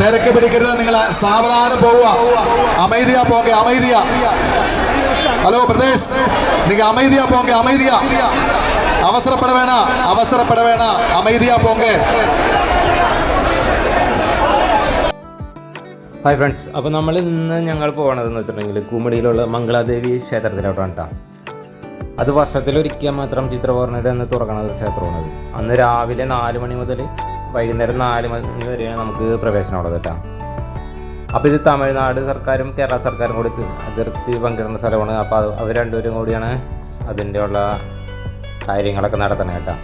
തിരക്ക് പിടിക്കരുത് നിങ്ങൾ സാവധാനം പോവുക அமைதியா போங்க அமைதியா ஹலோ பிரதேஷ் நீங்க அமைதியா போங்க அமைதியா அவசரப்பட வேணாம் அவசரப்பட வேணாம் அமைதியா போங்க ഹായ് ഫ്രണ്ട്സ് അപ്പോൾ നമ്മൾ ഇന്ന് ഞങ്ങൾ പോകണതെന്ന് വെച്ചിട്ടുണ്ടെങ്കിൽ കുമടിയിലുള്ള മംഗളാദേവി ക്ഷേത്രത്തിലോട്ടാണ് കേട്ടോ അത് വർഷത്തിലൊരിക്കൽ മാത്രം ചിത്രപൗർണയുടെ അന്ന് തുറക്കണ ഒരു ക്ഷേത്രമാണത് അന്ന് രാവിലെ നാല് മണി മുതൽ വൈകുന്നേരം നാല് മണി വരെയാണ് നമുക്ക് പ്രവേശനം ഉള്ളത് കേട്ടോ. അപ്പോൾ ഇത് തമിഴ്നാട് സർക്കാരും കേരള സർക്കാരും കൂടി അതിർത്തി പങ്കിടുന്ന സ്ഥലമാണ്. അപ്പോൾ അവർ രണ്ടുപേരും കൂടിയാണ് അതിന്റെ ഉള്ള കാര്യങ്ങളൊക്കെ നടത്തണം കേട്ടോ.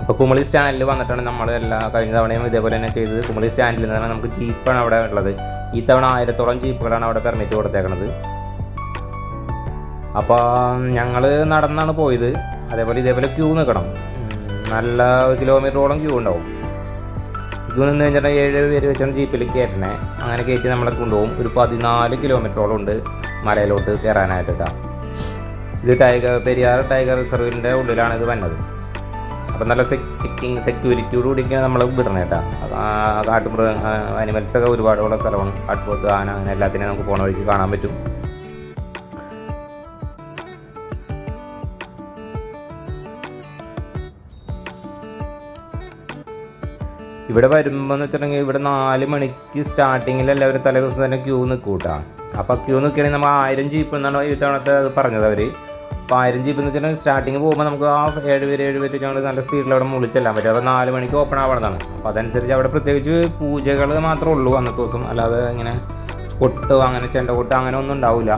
അപ്പോൾ കുമളി സ്റ്റാൻഡിൽ വന്നിട്ടാണ് നമ്മൾ എല്ലാ കഴിഞ്ഞ തവണയും ഇതേപോലെ തന്നെ ചെയ്തത്. കുമളി സ്റ്റാൻഡിൽ നിന്നാണ് നമുക്ക് ജീപ്പാണ് അവിടെ ഉള്ളത്. ഈ തവണ ആയിരത്തോളം ജീപ്പുകളാണ് അവിടെ പെർമിറ്റ് കൊടുത്തേക്കണത്. അപ്പോൾ ഞങ്ങൾ നടന്നാണ് പോയത്. അതേപോലെ ഇതേപോലെ ക്യൂ നിൽക്കണം. നല്ല കിലോമീറ്ററോളം ക്യൂ ഉണ്ടാവും. ക്യൂ നിന്ന് കഴിഞ്ഞിട്ട് ഏഴ് പേര് വെച്ചാണ് ജീപ്പിൽ കയറ്റണേ അങ്ങനെ കയറ്റി നമ്മളെ കൊണ്ടുപോകും. ഒരു പതിനാല് കിലോമീറ്ററോളം ഉണ്ട് മലയിലോട്ട് കയറാനായിട്ട് ഇത് ടൈഗർ പെരിയാർ ടൈഗർ റിസർവിന്റെ ഉള്ളിലാണ് ഇത് വന്നത്. അപ്പം നല്ല ചെക്കിങ് സെക്യൂരിറ്റിയോട് കൂടിയൊക്കെയാണ് നമ്മൾ വിടണേ കേട്ടോ കാട്ടുമൃഗ അനിമൽസൊക്കെ ഒരുപാടുള്ള സ്ഥലമാണ്. കാട്ടുപോത്ത് ആന അങ്ങനെ എല്ലാത്തിനെയും നമുക്ക് പോണ വഴിക്ക് കാണാൻ പറ്റും. ഇവിടെ വരുമ്പോൾ എന്ന് വെച്ചിട്ടുണ്ടെങ്കിൽ ഇവിടെ നാല് മണിക്ക് സ്റ്റാർട്ടിങ്ങിൽ എല്ലാവരും തലേ ദിവസം തന്നെ ക്യൂ നിൽക്കൂട്ടാ കേട്ടോ അപ്പോൾ ക്യൂ നിൽക്കുകയാണെങ്കിൽ നമ്മൾ ആയിരം ജീപ്പ് എന്നാണ് ഈ തവണത്തെ അത് പറഞ്ഞത് അവർ അപ്പോൾ ആയിരം ജീപ്പ് എന്ന് വെച്ചിട്ടുണ്ടെങ്കിൽ സ്റ്റാർട്ടിങ് പോകുമ്പോൾ നമുക്ക് ആ ഏഴ് പേര് ഏഴ് പേര് ഞങ്ങൾ നല്ല സ്പീഡിൽ അവിടെ മുളിച്ചെല്ലാം പറ്റും. അപ്പോൾ നാല് മണിക്ക് ഓപ്പൺ ആവണതാണ്. അപ്പോൾ അതനുസരിച്ച് അവിടെ പ്രത്യേകിച്ച് പൂജകൾ മാത്രമേ ഉള്ളൂ അന്നത്തെ ദിവസം. അല്ലാതെ ഇങ്ങനെ കൊട്ട് അങ്ങനെ ചെണ്ട കൊട്ട് അങ്ങനെ ഒന്നും ഉണ്ടാവില്ല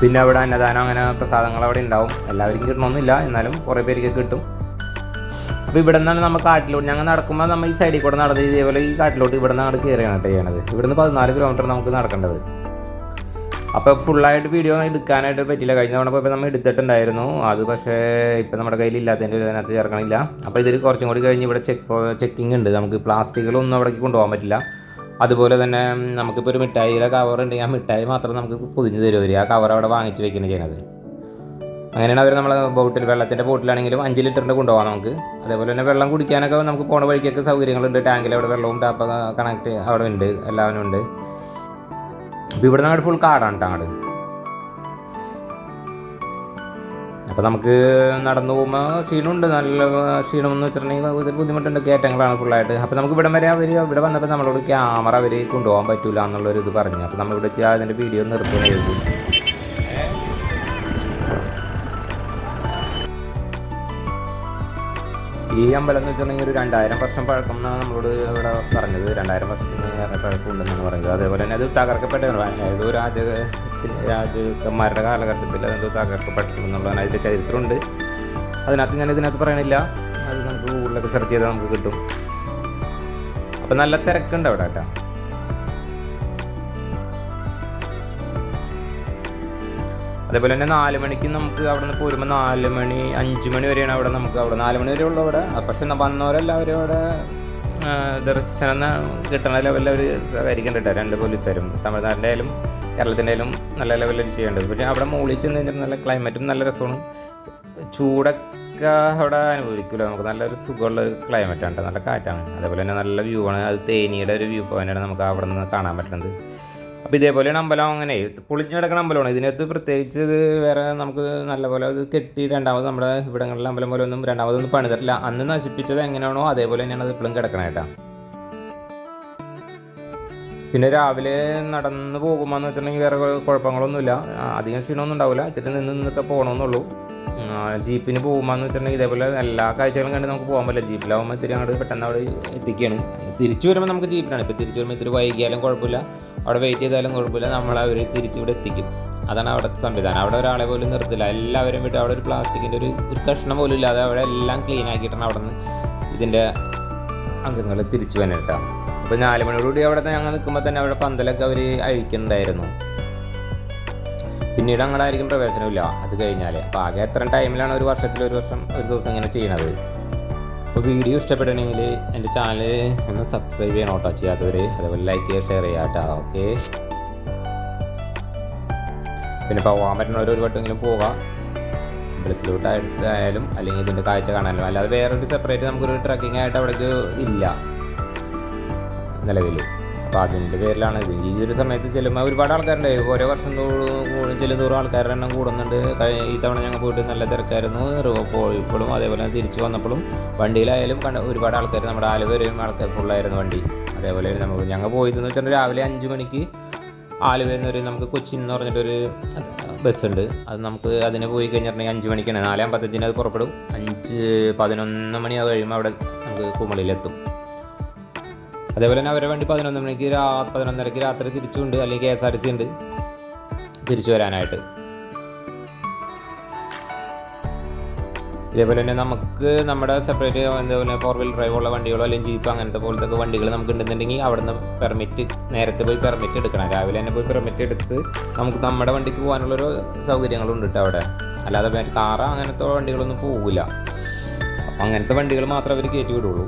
പിന്നെ അവിടെ അന്നദാനം അങ്ങനെ പ്രസാദങ്ങൾ അവിടെ ഉണ്ടാവും. എല്ലാവർക്കും കിട്ടണമെന്നില്ല എന്നാലും കുറേ പേർക്ക് കിട്ടും. അപ്പോൾ ഇവിടെ നിന്നാണ് നമ്മൾ കാട്ടിലോട്ട് ഞങ്ങൾ നടക്കുമ്പോൾ നമ്മൾ ഈ സൈഡിൽ കൂടെ നടന്ന് ഇതേപോലെ ഈ കാട്ടിലോട്ട് ഇവിടെ നിന്ന് അങ്ങോട്ട് കയറിയാണ് ചെയ്യണത്. ഇവിടുന്ന് പതിനാല് കിലോമീറ്റർ നമുക്ക് നടക്കേണ്ടത്. അപ്പോൾ ഫുള്ളായിട്ട് വീഡിയോ എടുക്കാനായിട്ട് പറ്റില്ല കഴിഞ്ഞ തവണ ഇപ്പോൾ നമ്മൾ എടുത്തിട്ടുണ്ടായിരുന്നു. അത് പക്ഷേ ഇപ്പം നമ്മുടെ കയ്യിൽ ഇല്ലാത്തതിന്റെ ഇതിനകത്ത് ചേർക്കണില്ല. അപ്പോൾ ഇതിൽ കുറച്ചും കൂടി കഴിഞ്ഞ് ഇവിടെ ചെക്ക് ചെക്കിംഗ് ഉണ്ട്. നമുക്ക് പ്ലാസ്റ്റിക്കുകളൊന്നും അവിടേക്ക് കൊണ്ടുപോകാൻ പറ്റില്ല. അതുപോലെ തന്നെ നമുക്കിപ്പോൾ ഒരു മിഠായിയുടെ കവർ ഉണ്ടെങ്കിൽ ആ മിഠായി മാത്രം നമുക്ക് പൊതിഞ്ഞ് തരുമവർ ആ കവർ അവിടെ വാങ്ങിച്ച് വെക്കുകയാണ് ചെയ്യണത്. അങ്ങനെയാണ് അവർ നമ്മളെ ബോട്ടിൽ വെള്ളത്തിന്റെ ബോട്ടിലാണെങ്കിലും അഞ്ച് ലിറ്ററിന്റെ കൊണ്ടുപോകാം നമുക്ക്. അതേപോലെ തന്നെ വെള്ളം കുടിക്കാനൊക്കെ നമുക്ക് പോണ വഴിക്കൊക്കെ സൗകര്യങ്ങളുണ്ട്. ടാങ്കിൽ അവിടെ വെള്ളവും ടാപ്പ് കണക്ട് അവിടെ ഉണ്ട് എല്ലാവരും ഉണ്ട്. അപ്പോൾ ഇവിടെ നിന്ന് ഫുൾ കാടാണ് കേട്ടോ അങ്ങോട്ട് അപ്പോൾ നമുക്ക് നടന്നു പോകുമ്പോൾ ക്ഷീണമുണ്ട്. നല്ല ക്ഷീണമെന്ന് വെച്ചിട്ടുണ്ടെങ്കിൽ ഒരു ബുദ്ധിമുട്ടുണ്ട്. കയറ്റങ്ങളാണ് ഫുള്ളായിട്ട് അപ്പോൾ നമുക്ക് ഇവിടെ വരെ അവർ ഇവിടെ വന്നപ്പോൾ നമ്മളോട് ക്യാമറ അവർ കൊണ്ടുപോകാൻ പറ്റില്ല എന്നുള്ളൊരു ഇത് പറഞ്ഞു. അപ്പോൾ നമ്മളിവിടെ വെച്ച് അതിന്റെ വീഡിയോ നിർത്തുകയും ഈ അമ്പലം എന്ന് വെച്ചിട്ടുണ്ടെങ്കിൽ ഒരു രണ്ടായിരം വർഷം പഴക്കം എന്നാണ് നമ്മളോട് ഇവിടെ പറഞ്ഞത്. രണ്ടായിരം വർഷത്തിന് ഏറെ പഴക്കമുണ്ടെന്നാണ് പറഞ്ഞത് അതേപോലെ തന്നെ അത് തകർക്കപ്പെട്ടതാണ്. ഏതോ രാജ രാജകന്മാരുടെ കാലഘട്ടത്തിൽ അതെന്തോ തകർക്കപ്പെട്ടിട്ടുണ്ടെന്നുള്ളതാണ് അതിന്റെ ചരിത്രമുണ്ട്. അതിനകത്ത് ഞാൻ ഇതിനകത്ത് പറയണില്ല. അത് നമുക്ക് ഗൂഗിളിലൊക്കെ സെർച്ച് ചെയ്താൽ നമുക്ക് കിട്ടും. അപ്പം നല്ല തിരക്കുണ്ട് അവിടെ കേട്ടോ. അതേപോലെ തന്നെ നാല് മണിക്ക് നമുക്ക് അവിടെ നിന്ന് പോരുമ്പോൾ നാല് മണി അഞ്ച് മണി വരെയാണ് അവിടെ നമുക്ക് അവിടെ നാല് മണി വരെ ഉള്ളു അവിടെ. പക്ഷെ വന്നവരെല്ലാവരും അവിടെ ദർശനം കിട്ടണ ലെവലിൽ അവർ സഹകരിക്കേണ്ടിട്ട് രണ്ട് പോലീസുകാരും തമിഴ്നാടിന്റെ ആയാലും കേരളത്തിന്റെ ആയാലും നല്ല ലെവലിൽ ചെയ്യേണ്ടത് പക്ഷേ അവിടെ മുകളിൽ ചെന്ന് കഴിഞ്ഞാൽ നല്ല ക്ലൈമറ്റും നല്ല രസമാണ് ചൂടൊക്കെ അവിടെ അനുഭവിക്കില്ല നമുക്ക്. നല്ലൊരു സുഖമുള്ള ക്ലൈമറ്റാണ് നല്ല കാറ്റാണ്. അതേപോലെ തന്നെ നല്ല വ്യൂ ആണ്. അത് തേനിയുടെ ഒരു വ്യൂ പോയിന്റാണ് നമുക്ക് അവിടെ നിന്ന് കാണാൻ പറ്റുന്നത് അപ്പോൾ ഇതേപോലെയാണ് അമ്പലം അങ്ങനെ പൊളിഞ്ഞു കിടക്കുന്ന അമ്പലമാണ്. ഇതിനകത്ത് പ്രത്യേകിച്ച് ഇത് വേറെ നമുക്ക് നല്ലപോലെ ഇത് കെട്ടി രണ്ടാമത് നമ്മുടെ ഇവിടങ്ങളിലെ അമ്പലം പോലെ ഒന്നും രണ്ടാമതൊന്നും പണിതിട്ടില്ല. അന്ന് നശിപ്പിച്ചത് എങ്ങനെയാണോ അതേപോലെ തന്നെയാണ് അത് ഇപ്പോഴും കിടക്കണേ കേട്ടോ. പിന്നെ രാവിലെ നടന്ന് പോകുമ്പോൾ എന്ന് വെച്ചിട്ടുണ്ടെങ്കിൽ വേറെ കുഴപ്പങ്ങളൊന്നുമില്ല. അധികം ക്ഷീണമൊന്നും ഉണ്ടാവില്ല. ഇത്തിരി നിന്ന് നിന്നൊക്കെ പോകണമെന്നുള്ളൂ. ജീപ്പിന് പോകുമ്പോൾ എന്ന് വെച്ചിട്ടുണ്ടെങ്കിൽ ഇതേപോലെ എല്ലാ കാഴ്ചകളും കണ്ട് നമുക്ക് പോകാൻ പറ്റില്ല. ജീപ്പിലാവുമ്പോൾ ഇത്തിരി അങ്ങോട്ട് പെട്ടെന്ന് അവിടെ എത്തിക്കുകയാണ് തിരിച്ചു വരുമ്പോൾ നമുക്ക് ജീപ്പിലാണ്. ഇപ്പോൾ തിരിച്ചു വരുമ്പോൾ ഇത്തിരി വൈകിയാലും കുഴപ്പമില്ല. അവിടെ വെയിറ്റ് ചെയ്താലും കുഴപ്പമില്ല. നമ്മൾ അവർ തിരിച്ചിവിടെ എത്തിക്കും. അതാണ് അവിടുത്തെ സംവിധാനം. അവിടെ ഒരാളെ പോലും നിർത്തില്ല. എല്ലാവരും വിട്ട് അവിടെ ഒരു പ്ലാസ്റ്റിക്കിന്റെ ഒരു ഒരു കഷ്ണം പോലും ഇല്ലാതെ അവിടെ എല്ലാം ക്ലീൻ ആക്കിയിട്ടാണ് അവിടെ നിന്ന് ഇതിന്റെ അംഗങ്ങൾ തിരിച്ചു വന്നിട്ടാണ് അപ്പോൾ നാല് മണിയോടുകൂടി അവിടെ ഞങ്ങൾ നിൽക്കുമ്പോൾ തന്നെ അവിടെ പന്തലൊക്കെ അവർ അഴിക്കുന്നുണ്ടായിരുന്നു. പിന്നീട് അങ്ങോട്ടായിരിക്കും പ്രവേശനമില്ല അത് കഴിഞ്ഞാൽ അപ്പോൾ ആകെ എത്ര ടൈമിലാണ് ഒരു വർഷത്തിൽ ഒരു വർഷം ഒരു ദിവസം ഇങ്ങനെ ചെയ്യണത് അപ്പോൾ വീഡിയോ ഇഷ്ടപ്പെടണമെങ്കിൽ എന്റെ ചാനൽ ഒന്ന് സബ്സ്ക്രൈബ് ചെയ്യണം കേട്ടോ ചെയ്യാത്തവർ അതേപോലെ ലൈക്ക് ചെയ്യുക ഷെയർ ചെയ്യുക കേട്ടോ. ഓക്കെ പിന്നെ പോകാൻ പറ്റുന്നവർ ഒരു വട്ടമെങ്കിലും പോകാം. അമ്പലത്തിലോട്ടായാലും അല്ലെങ്കിൽ ഇതിന്റെ കാഴ്ച കാണാനും അല്ലാതെ വേറൊരു സെപ്പറേറ്റ് നമുക്കൊരു ട്രക്കിംഗ് ആയിട്ട് അവിടേക്ക് ഇല്ല. നിലവിൽ അപ്പോൾ അതിന്റെ പേരിലാണ് ഈ ഒരു സമയത്ത് ചെല്ലുമ്പോൾ ഒരുപാട് ആൾക്കാരുണ്ട്. ഓരോ വർഷം തോറും ചെല്ലുന്തോറും ആൾക്കാരുടെ എണ്ണം കൂടുന്നുണ്ട്. ഈ തവണ ഞങ്ങൾ പോയിട്ട് നല്ല തിരക്കായിരുന്നു. പോയപ്പോഴും അതേപോലെ തിരിച്ചു വന്നപ്പോഴും വണ്ടിയിലായാലും കണ്ട ഒരുപാട് ആൾക്കാർ നമ്മുടെ ആലുവരെയും ആൾക്കാർ ഫുള്ളായിരുന്നു വണ്ടി. അതേപോലെ നമുക്ക് ഞങ്ങൾ പോയതെന്ന് വെച്ചിട്ടുണ്ടെങ്കിൽ രാവിലെ അഞ്ച് മണിക്ക് ആലുവയിൽ നിന്ന് നമുക്ക് കൊച്ചിൻ എന്ന് പറഞ്ഞിട്ടൊരു ബസ്സുണ്ട്. അത് നമുക്ക് അതിന് പോയി കഴിഞ്ഞിട്ടുണ്ടെങ്കിൽ അഞ്ച് മണിക്കാണ്. നാലാം അമ്പത്തഞ്ചിന് അത് പുറപ്പെടും. അഞ്ച് പതിനൊന്ന് മണിയാകുമ്പോൾ കഴിയുമ്പോൾ അവിടെ നമുക്ക് കുമളിയിലെത്തും അതേപോലെ തന്നെ അവരെ വേണ്ടി പതിനൊന്ന് മണിക്ക് രാ പതിനൊന്നരക്ക് രാത്രി തിരിച്ചുണ്ട്. അല്ലെങ്കിൽ K S R T C ഉണ്ട്. തിരിച്ചു വരാനായിട്ട്. ഇതേപോലെ തന്നെ നമുക്ക് നമ്മുടെ സെപ്പറേറ്റ് എന്താ ഫോർ വീൽ ഡ്രൈവ് ഉള്ള വണ്ടികളോ അല്ലെങ്കിൽ ജീപ്പ് അങ്ങനത്തെ പോലത്തെ വണ്ടികൾ നമുക്ക് ഉണ്ടെന്നുണ്ടെങ്കിൽ അവിടുന്ന് പെർമിറ്റ് നേരത്തെ പോയി പെർമിറ്റ് എടുക്കണം. രാവിലെ തന്നെ പോയി പെർമിറ്റ് എടുത്ത് നമുക്ക് നമ്മുടെ വണ്ടിക്ക് പോകാനുള്ളൊരു സൗകര്യങ്ങളുണ്ട് കേട്ടോ അവിടെ. അല്ലാതെ കാറ് അങ്ങനത്തെ വണ്ടികളൊന്നും പോകില്ല അപ്പം അങ്ങനത്തെ വണ്ടികൾ മാത്രമേ അവർ കയറ്റി വിടുള്ളൂ.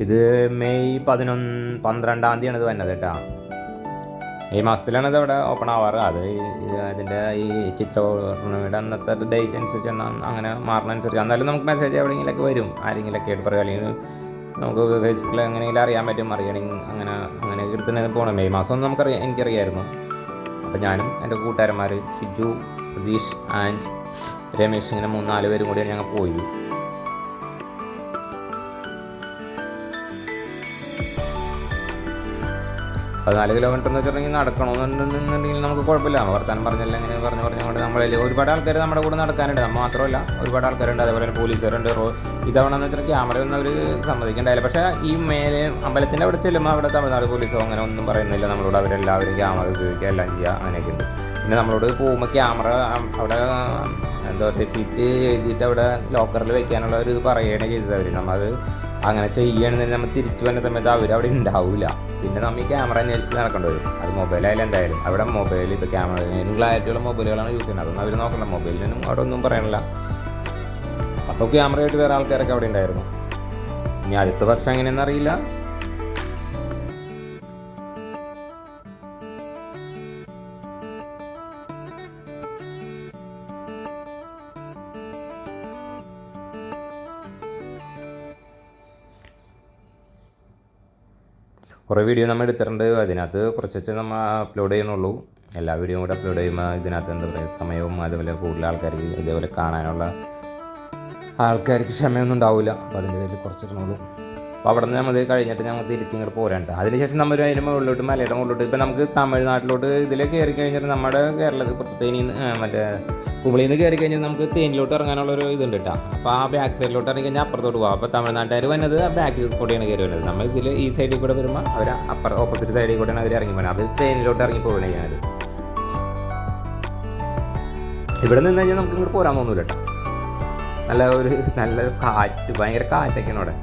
ഇത് മെയ് പതിനൊന്ന് പന്ത്രണ്ടാം തീയതിയാണ് ഇത് വന്നത് കേട്ടോ. ഈ മാസത്തിലാണ് ഇത് അവിടെ ഓപ്പൺ ആവാറ്. അത് അതിന്റെ ഈ ചിത്ര പൗർണമിയുടെ അന്നത്തെ ഡേറ്റ് അനുസരിച്ച് അങ്ങനെ മാറുന്ന അനുസരിച്ച്. എന്നാലും നമുക്ക് മെസ്സേജ് എവിടെയെങ്കിലൊക്കെ വരും. ആരെങ്കിലൊക്കെ ആയിട്ട് പറയും. അല്ലെങ്കിൽ നമുക്ക് ഫേസ്ബുക്കിൽ എങ്ങനെയെങ്കിലും അറിയാൻ പറ്റും. അറിയണമെങ്കിൽ അങ്ങനെ അങ്ങനെ എടുത്തിന് പോകണം മെയ് മാസം ഒന്നും നമുക്കറിയാം എനിക്കറിയായിരുന്നു. അപ്പോൾ ഞാനും എന്റെ കൂട്ടുകാരന്മാർ ഷിജു പ്രതീഷ് ആൻഡ് രമേശ് ഇങ്ങനെ മൂന്നാൽ പേരും കൂടിയാണ് ഞങ്ങൾ പോയത്. പതിനാല് കിലോമീറ്റർ എന്ന് വെച്ചിട്ടുണ്ടെങ്കിൽ നടക്കണമെന്നുണ്ടെന്നുണ്ടെങ്കിൽ നമുക്ക് കുഴപ്പമില്ല. വർത്താനം പറഞ്ഞല്ല ഇങ്ങനെ പറഞ്ഞു പറഞ്ഞുകൊണ്ട് നമ്മളിൽ ഒരുപാട് ആൾക്കാർ നമ്മുടെ കൂടെ നടക്കാനുണ്ട്. നമ്മൾ മാത്രമല്ല ഒരുപാട് ആൾക്കാരുണ്ട്. അതേപോലെ തന്നെ പോലീസുകാരുണ്ട്. റോ ഇതവണ എന്ന് വെച്ചാൽ ക്യാമറ ഒന്നും അവർ സമ്മതിക്കണ്ടായില്ല. പക്ഷേ ഈ മേലെ അമ്പലത്തിന്റെ അവിടെ ചെല്ലുമ്പോൾ അവിടെ തമിഴ്നാട് പോലീസോ അങ്ങനെ ഒന്നും പറയുന്നില്ല. നമ്മളോട് അവരെല്ലാവരും ക്യാമറ ഉപയോഗിക്കുക എല്ലാം ചെയ്യുക അങ്ങനെയൊക്കെ ഉണ്ട്. പിന്നെ നമ്മളോട് പോകുമ്പോൾ ക്യാമറ അവിടെ എന്താ പറയുക ചീറ്റ് എഴുതിയിട്ട് അവിടെ ലോക്കറിൽ വെക്കാനുള്ള ഒരു ഇത് കേസ് അവർ നമ്മളത് അങ്ങനെ ചെയ്യണമെന്ന് നമ്മൾ തിരിച്ചു വരുന്ന സമയത്ത് അവർ അവിടെ ഉണ്ടാവില്ല പിന്നെ നമ്മൾ ഈ ക്യാമറ അന്വേഷിച്ച് നടക്കേണ്ടി വരും. അത് മൊബൈലായാലും എന്തായാലും. അവിടെ മൊബൈൽ ഇപ്പോൾ ക്യാമറ ക്ലാരിറ്റിയുള്ള മൊബൈലുകളാണ് യൂസ് ചെയ്യുന്നത്. അതൊന്നും അവർ നോക്കണ്ട. മൊബൈലിനും അവിടെ ഒന്നും പറയാനില്ല അപ്പോൾ ക്യാമറയായിട്ട് വേറെ ആൾക്കാരൊക്കെ അവിടെ ഉണ്ടായിരുന്നു. ഇനി അടുത്ത വർഷം എങ്ങനെയെന്ന് അറിയില്ല. കുറേ വീഡിയോ നമ്മൾ എടുത്തിട്ടുണ്ട്. അതിനകത്ത് കുറച്ച് നമ്മൾ അപ്ലോഡ് ചെയ്യണുള്ളൂ എല്ലാ വീഡിയോയും കൂടെ അപ്ലോഡ് ചെയ്യുമ്പോൾ ഇതിനകത്ത് എന്താ പറയുക സമയവും അതുപോലെ കൂടുതൽ ആൾക്കാർക്ക് ഇതേപോലെ കാണാനുള്ള ആൾക്കാർക്ക് ക്ഷമയൊന്നും ഉണ്ടാവില്ല. അപ്പോൾ അതിന്റെ പേരിൽ കുറച്ചിട്ടുള്ളൂ അപ്പോൾ അവിടെ നിന്ന് നമ്മൾ കഴിഞ്ഞിട്ട് ഞങ്ങൾ തിരിച്ചിങ്ങോട്ട് പോരാണ്ട് അതിനുശേഷം നമ്മൾ അതിന് മുകളിലോട്ട് മലയുടെ മുകളിലോട്ട് ഇപ്പോൾ നമുക്ക് തമിഴ്നാട്ടിലോട്ട് ഇതിലേക്ക് കയറി കഴിഞ്ഞിട്ട് നമ്മുടെ കേരളത്തിൽ പുറത്തേനി തേനി മറ്റേ കുമളിയിൽ നിന്ന് കയറി കഴിഞ്ഞാൽ നമുക്ക് തേനിലോട്ട് ഇറങ്ങാനുള്ള ഒരു ഇതുണ്ട് കേട്ടോ അപ്പോൾ ആ ബാക്ക് സൈഡിലോട്ട് ഇറങ്ങി കഴിഞ്ഞാൽ അപ്പുറത്തോട്ട് പോകാം അപ്പോൾ തമിഴ്നാട്ടുകാർ വന്നത് ആ ബാക്ക് കൂടെയാണ് കയറി വരുന്നത്. നമ്മൾ ഇതിൽ ഈ സൈഡിൽ കൂടെ വരുമ്പോൾ അവർ അപ്പുറ ഓപ്പോസിറ്റ് സൈഡിൽ കൂടെയാണ് അവർ ഇറങ്ങി പോകുന്നത് അത് തേനിലോട്ട് ഇറങ്ങി പോകണേ ഞാനത് ഇവിടെ നിന്ന് കഴിഞ്ഞാൽ നമുക്ക് ഇങ്ങോട്ട് പോരാൻ തോന്നൂല കേട്ടോ നല്ല ഒരു നല്ല കാറ്റ് ഭയങ്കര കാറ്റൊക്കെയാണ് അവിടെ.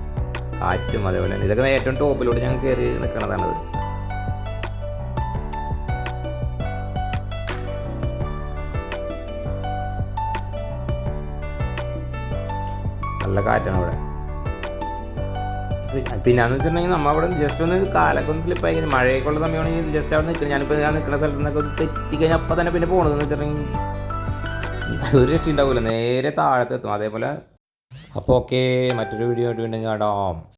കാറ്റും അതേപോലെ തന്നെ. ഇതൊക്കെ ഏറ്റവും ടോപ്പിലോട്ട് ഞങ്ങൾ കയറി നിൽക്കണതാണത് നല്ല കാറ്റാണ് അവിടെ. പിന്നെ- എന്ന് വെച്ചിട്ടുണ്ടെങ്കിൽ നമ്മൾ അവിടെ ജസ്റ്റ് ഒന്ന് കാലൊക്കെ ഒന്ന് സ്ലിപ്പായി മഴയൊക്കെ ഉള്ള സമയമാണെങ്കിൽ ജസ്റ്റ് അവിടെ നിൽക്കണം ഞാനിപ്പോൾ ഞാൻ നിൽക്കുന്ന സ്ഥലത്ത് നിന്നൊക്കെ ഒന്ന് തെറ്റി കഴിഞ്ഞാൽ അപ്പം തന്നെ പിന്നെ പോകണതെന്ന് വെച്ചിട്ടുണ്ടെങ്കിൽ അതൊരു രക്ഷ ഉണ്ടാവില്ല നേരെ താഴത്തെത്തും അതേപോലെ. അപ്പോൾ ഓക്കെ മറ്റൊരു വീഡിയോ ആയിട്ട് വീണ്ടും കാണാം.